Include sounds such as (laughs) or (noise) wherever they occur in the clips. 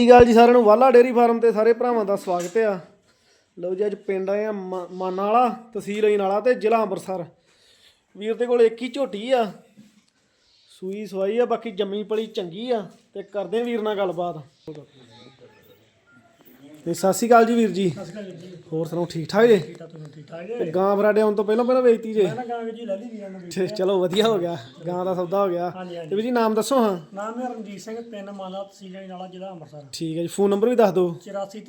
ਸਤਿ ਸ਼੍ਰੀ ਅਕਾਲ ਜੀ, ਸਾਰਿਆਂ ਨੂੰ ਵਾਲਾ ਡੇਰੀ ਫਾਰਮ ਤੇ ਸਾਰੇ ਭਰਾਵਾਂ ਦਾ ਸਵਾਗਤ ਆ। ਲਓ ਜੀ, ਅੱਜ ਪਿੰਡ ਆਏ ਆ ਮਾ- ਮਾਨਾ ਵਾਲਾ ਤਹਿਸੀਲ ਅਜਨਾਲਾ ਤੇ ਜ਼ਿਲ੍ਹਾ ਅੰਮ੍ਰਿਤਸਰ। ਵੀਰ ਦੇ ਕੋਲ ਇੱਕ ਹੀ ਝੋਟੀ ਆ। ਸੂਈ ਸਵਾਈ ਆ, ਬਾਕੀ ਜੰਮੀ ਪਲੀ ਚੰਗੀ ਆ ਤੇ ਕਰਦੇ ਵੀਰ ਨਾਲ ਗੱਲਬਾਤ। ਤੇ ਸਤਿ ਸ਼੍ਰੀ ਅਕਾਲ ਜੀ ਵੀਰ ਜੀ। ਹੋਰ ਸੁਣਾਓ ਠੀਕ ਠਾਕ ਜੇ? ਠੀਕ ਆ ਤੁਸੀਂ ਠੀਕ ਠਾਕ ਤੇ ਜੀ ਗਾਂ ਫਰਾਡੇ ਆਉਣ ਤੋਂ ਪਹਿਲਾਂ ਪਹਿਲਾਂ ਵੇਚਤੀ ਜੇ? ਮੈਂ ਨਾ ਗਾਂ ਜੀ ਲੈ ਲਈ ਵੀਰਾਂ ਨੂੰ ਤੇ ਚਲੋ ਵਧੀਆ ਹੋ ਗਿਆ ਗਾਂ ਦਾ ਸੌਦਾ ਹੋ ਗਿਆ। ਤੇ ਵੀਰ ਜੀ ਨਾਮ ਦੱਸੋ ਹਾਂ। ਨਾਮ ਹੈ ਰਣਜੀਤ ਸਿੰਘ ਪਿੰਡ ਮਾਲਾ ਤਹਿਸੀਲ ਨਾਲਾ ਜ਼ਿਲ੍ਹਾ ਅੰਮ੍ਰਿਤਸਰ। ਠੀਕ ਹੈ ਜੀ ਫੋਨ ਨੰਬਰ ਵੀ ਦੱਸ ਦਿਓ। 84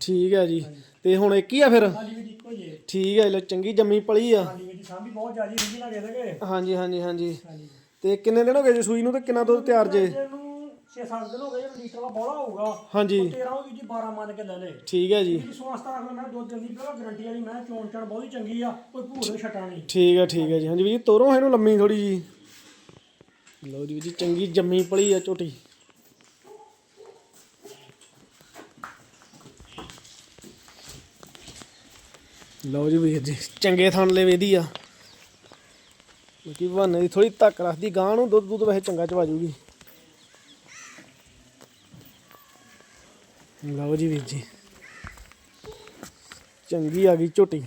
ਠੀਕ ਹੈ ਜੀ। ਤੇ ਹੁਣ ਇੱਕ ਹੀ ਆ ਫਿਰ? ਹਾਂਜੀ ਵੀ ਇੱਕੋ ਹੀ ਹੈ। ਠੀਕ ਹੈ ਲੋ ਚੰਗੀ ਜੰਮੀ ਪਲੀ ਆ। ਹਾਂਜੀ ਸਾਂਭੀ ਬਹੁਤ ਜ਼ਿਆਦੀ ਰਿੰਗੀ ਹਾਂਜੀ ਹਾਂਜੀ ਹਾਂਜੀ। ਤੇ ਕਿੰਨੇ ਦਿਨ ਹੋ ਗਏ ਜੀ ਸੂਈ ਨੂੰ ਤੇ ਕਿੰਨਾ ਦੁੱਧ ਤਿਆਰ ਜੇ? 6-7 ਦਿਨ ਹੋ ਗਏ ਜਿਹੜਾ ਲੀਟਰ ਦਾ ਬੋਲਾ ਹੋਊਗਾ। ਹਾਂਜੀ। 13 ਹੋ ਗਈ ਜੀ 12 ਮੰਨ ਕੇ ਲੈ ਲੈ ਠੀਕ ਹੈ ਜੀ। ਜੀ ਸਵਾਸਤਾ ਰੱਖ ਮੈਂ ਦੁੱਧ ਦਿੰਦੀ ਪਹਿਲਾਂ ਗਰੰਟੀ ਵਾਲੀ ਮੈਂ ਚੋਣ ਚਣ ਬਹੁਤ ਹੀ ਚੰਗੀ ਆ ਕੋਈ ਭੂਰ ਛਟਾ ਨਹੀਂ। ਠੀਕ ਹੈ ਠੀਕ ਹੈ ਜੀ। ਹਾਂਜੀ ਵੀ ਜੀ ਤੋਰੋ ਇਹਨੂੰ ਲੰਮੀ ਥੋੜੀ ਜੀ। ਲਓ ਜੀ ਵੀਰ ਜੀ ਚੰਗੀ ਜੰਮੀ ਪਲੀ ਆ ਝੋਟੀ। ਲਓ ਜੀ ਵੀਰ ਜੀ ਚੰਗੇ ਥਣ ਲੈ ਵੇਦੀ ਆ। ਬਾਕੀ ਬਹਾਨੇ ਦੀ ਥੋੜੀ ਧੱਕ ਰੱਖਦੀ ਗਾਂ ਨੂੰ ਦੁੱਧ ਦੁੱਧ ਵੈਸੇ ਚੰਗਾ ਚਵਾ ਜੂਗੀ। ਲਓ ਜੀ ਵੀਰ ਜੀ। ਚੰਗੀ ਆ ਗਈ ਝੋਟੀ।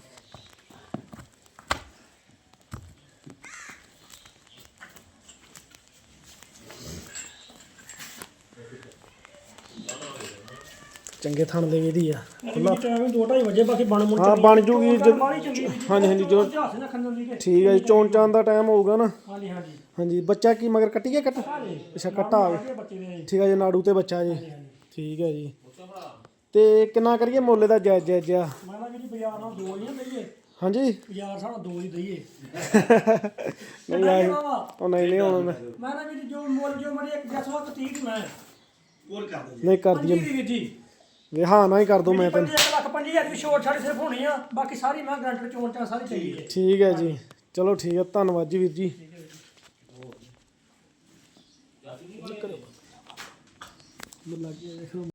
ਚੰਗੇ ਥਣ ਦੇ ਵੇਦੀ ਆ। ਖੁੱਲਾ ਟਾਈਮ 2:30 ਵਜੇ ਬਾਕੀ ਬਣ ਮੁੜ ਹਾਂ ਬਣ ਜੂਗੀ ਹਾਂਜੀ ਹਾਂਜੀ ਜੋ ਠੀਕ ਹੈ ਚੋਣ ਚਾਂ ਦਾ ਟਾਈਮ ਹੋਊਗਾ ਨਾ। ਹਾਂਜੀ ਹਾਂਜੀ। ਹਾਂਜੀ ਬੱਚਾ ਕੀ ਮਗਰ ਕੱਟ ਅੱਛਾ ਕੱਟਾ? ਆ ਗਿਆ ਇਹ ਬੱਚੇ ਦੇ ਠੀਕ ਹੈ ਜੀ ਨਾੜੂ ਤੇ ਬੱਚਾ ਜੀ। ਠੀਕ ਹੈ ਜੀ। ਤੇ ਕਿੰਨਾ ਕਰੀਏ ਮੁੱਲ ਦਾ ਜਾਇਜ਼ ਜਾਇਜ਼ ਆ ਮੈਂ ਨਾ ਜੀ ਬਾਜ਼ਾਰ ਨਾਲ ਦੋ ਨਹੀਂ ਦਈਏ। ਹਾਂਜੀ? ਬਾਜ਼ਾਰ ਸਾਡਾ ਦੋ ਹੀ ਦਈਏ। (laughs) ਨਹੀਂ ਬਾਬਾ ਉਹ ਨਹੀਂ ਨਹੀਂ ਹੁਣ ਮੈਂ ਮੈਂ ਨਾ ਵੀ ਜੋ ਮੁੱਲ ਜੋ ਮਰੀ ਇੱਕ ਜਸਵਾ ਤੀਕ ਮੈਂ। ਨਹੀਂ ਕਰ ਦਈਏ ਦੀ ਵੀਰ ਜੀ। ਵੀ ਹਾਂ ਨਾ ਹੀ ਕਰ ਦੋ ਮੈਂ ਤੈਨੂੰ। ਪੰਜੀ ਇੱਕ ਲੱਖ ਪੰਜੀ ਹਜ਼ਾਰ ਦੀ ਛੋਟ ਛਾੜੀ ਸਿਰਫ ਹੋਣੀ ਆ। ਬਾਕੀ ਸਾਰੀ ਮੈਂ ਗਰੰਟੀ ਚੋਣ ਚਾ ਸਾਰੀ ਹੈ। ਠੀਕ ਹੈ ਜੀ। ਚਲੋ ਠੀਕ ਹੈ ਧੰਨਵਾਦ ਜੀ ਵੀਰ ਜੀ। ਲੱਗ ਗਿਆ ਦੇਖੋ